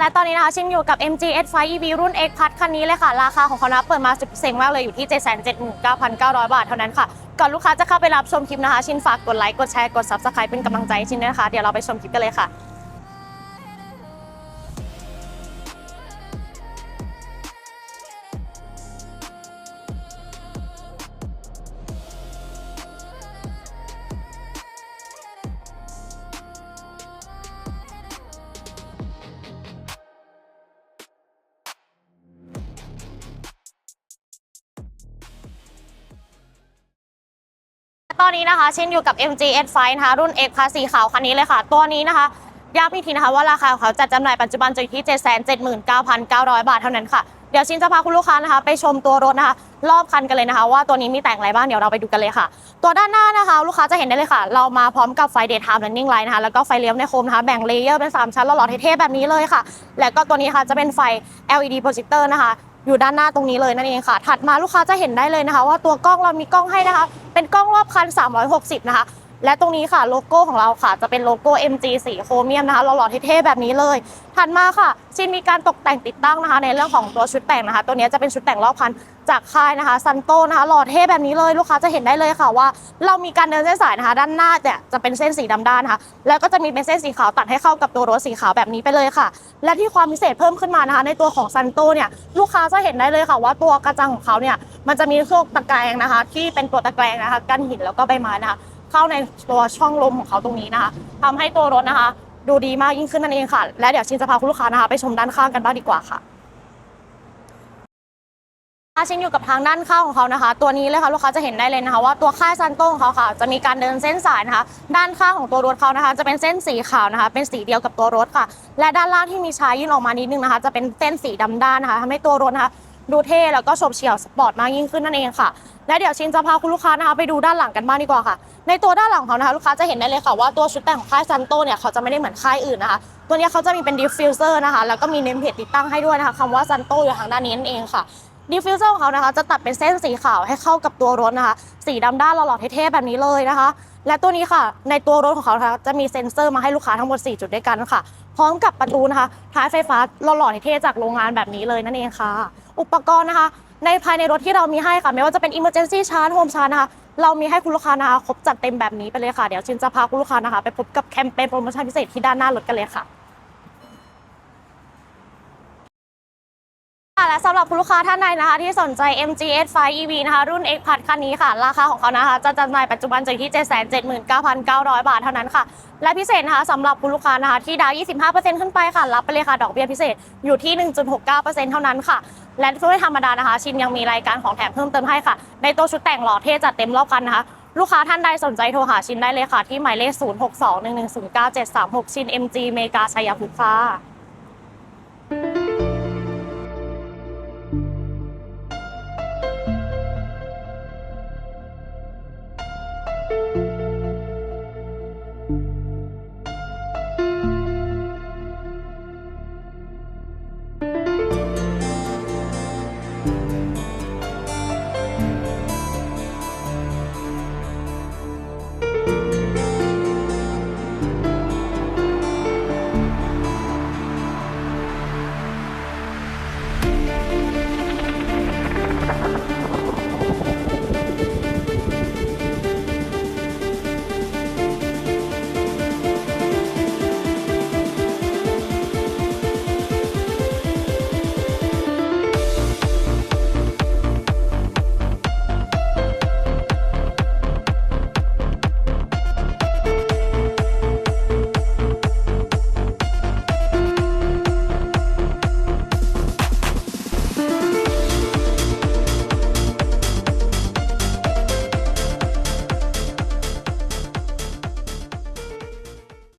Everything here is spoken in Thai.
และตอนนี้นะคะชินอยู่กับ MG S5 EV รุ่น X Plus คันนี้เลยค่ะ ราคาของเขานะเปิดมาสุดเซ็งมากเลยอยู่ที่ 779,900 บาทเท่านั้นค่ะ ก่อนลูกค้าจะเข้าไปรับชมคลิปนะคะ ชินฝากกดไลค์ กดแชร์ กด Subscribe เป็นกำลังใจให้ชินด้วยนะคะ เดี๋ยวเราไปชมคลิปกันเลยค่ะ ตอนนี้นะคะชินอยู่กับ MG S5 นะคะรุ่น X Plus สีขาวคันนี้เลยค่ะ ตัวนี้นะคะย้ำอีกทีนะคะว่าราคาของเขาจัดจำหน่ายปัจจุบันจะอยู่ที่ 779,900 บาทเท่านั้นค่ะ เดี๋ยวชินจะพาคุณลูกค้านะคะ ไปชมตัวรถนะคะ รอบคันกันเลยนะคะ ว่าตัวนี้มีแต่งอะไรบ้างเดี๋ยวเราไปดูกันเลยค่ะ ตัวด้านหน้านะคะ ลูกค้าจะเห็นได้เลยค่ะ เรามาพร้อมกับไฟ Daytime Running Light นะคะแล้วก็ไฟเลี้ยวในโคมนะคะแบ่งเลเยอร์เป็น 3 ชั้นหล่อๆเท่ๆแบบนี้เลยค่ะ แล้วก็ตัวนี้ค่ะจะเป็นไฟ LED projector นะคะ อยู่ด้านหน้าตรงนี้เลยนั่นเองค่ะ ถัดมาลูกค้าจะเห็นได้เลยนะคะ ว่าตัวกล้องเรามีกล้องให้นะคะ เป็นกล้องรอบคัน 360 นะคะ และตรงนี้ค่ะโลโก้ของเราค่ะ จะเป็นโลโก้ MG สีโครเมียมนะคะหล่อๆเท่ๆแบบนี้เลย ถัดมาค่ะชินมีการตกแต่งติดตั้งนะคะ ในเรื่องของตัวชุดแต่งนะคะ ตัวนี้จะเป็นชุดแต่งรอบคันจากค่ายนะคะซันโตนะคะหล่อเท่แบบนี้เลยลูกค้าจะเห็นได้เลยค่ะว่า เรามีการเดินเส้นสายนะคะ ด้านหน้าเนี่ยจะเป็นเส้นสีดำด้านนะคะแล้วก็จะมีเป็นเส้นสีขาวตัดให้เข้ากับตัวรถสีขาวแบบนี้ไปเลยค่ะ และที่ความพิเศษเพิ่มขึ้นมานะคะ ในตัวของซันโตเนี่ยลูกค้าจะเห็นได้เลยค่ะว่าตัวกระจังของเขาเนี่ยมันจะมีเครื่องตะแกรงนะคะ ที่เป็นตัวตะแกรงนะคะ กันหินแล้วก็ใบไม้นะคะ เข้าในตัวช่องลมของเขาตรงนี้นะคะทำให้ตัวรถนะคะ ดูดีมากยิ่งขึ้นนั่นเองค่ะ และเดี๋ยวชินจะพาคุณลูกค้านะคะ ไปชมด้านข้างกันบ้างดีกว่าค่ะชินอยู่กับทางด้านข้างของเขานะคะ ตัวนี้เลยค่ะลูกค้าจะเห็นได้เลยนะคะ ว่าตัวค่ายซันโต้ของเขาค่ะ จะมีการเดินเส้นสายนะคะ ด้านข้างของตัวรถเขานะคะ จะเป็นเส้นสีขาวนะคะ เป็นสีเดียวกับตัวรถค่ะ และด้านล่างที่มีชายยื่นออกมานิดนึงนะคะ จะเป็นเส้นสีดำด้านนะคะทำให้ตัวรถนะคะ ดูเท่แล้วก็โฉบเฉี่ยวสปอร์ตมากยิ่งขึ้นนั่นเองค่ะและเดี๋ยวชินจะพาคุณลูกค้านะคะไปดูด้านหลังกันบ้างดีกว่าค่ะ ในตัวด้านหลังของเขานะคะลูกค้าจะเห็นได้เลยค่ะว่าตัวชุดแต่งของค่ายซันโตเนี่ยเขาจะไม่ได้เหมือนค่ายอื่นนะคะ ตัวนี้เขาจะมีเป็นดิฟฟิวเซอร์นะคะแล้วก็มีเนมเพจติดตั้งให้ด้วยนะคะคำว่าซันโตอยู่ทางด้านนี้นั่นเองค่ะดิฟฟิวเซอร์ของเขานะคะจะตัดเป็นเส้นสีขาวให้เข้ากับตัวรถนะคะ สีดำด้านหล่อๆเท่ๆแบบนี้เลยนะคะ และตัวนี้ค่ะ ในตัวรถของเขาะะจะมีเซ็นเซอร์มาให้ลูกค้าทั้งหมด 4 จุดด้วยกันค่ะ พร้อมกับประตูนะคะท้ายไฟฟ้าหล่อๆเท่ๆจากโรงงานแบบนี้เลยนั่นเองค่ะ อุปกรณ์นะคะ ในภายในรถที่เรามีให้ค่ะ ไม่ว่าจะเป็น emergency charge home charge นะคะ เรามีให้คุณลูกค้านะคะครบจัดเต็มแบบนี้ไปเลยค่ะ เดี๋ยวชินจะพาคุณลูกค้านะคะ ไปพบกับแคมเปญโปรโมชั่นพิเศษที่ด้านหน้ารถกันเลยค่ะ ค่ะ และสำหรับคุณลูกค้าท่านใดนะคะ ที่สนใจ MG S5 EV นะคะรุ่น X Plus คันนี้ค่ะ ราคาของเขานะคะ จะจำหน่ายปัจจุบันจะอยู่ที่ 779,900 บาทเท่านั้นค่ะ และพิเศษนะคะสำหรับคุณลูกค้านะคะที่ดาว 25%ขึ้นไปค่ะ รับไปเลยค่ะ ดอกเบี้ยพิเศษอยู่ที่ 1.69%เท่านั้นค่ะ และไม่ธรรมดานะคะ ชินยังมีรายการของแถมเพิ่มเติมให้ค่ะ ในตัวชุดแต่งหล่อเท่จัดเต็มรอบคันนะคะลูกค้าท่านใดสนใจโทรหาชินได้เลยค่ะ ที่หมายเลข 0621109736 ชิน MG เมกาชัยพฤกษ์ค่ะ you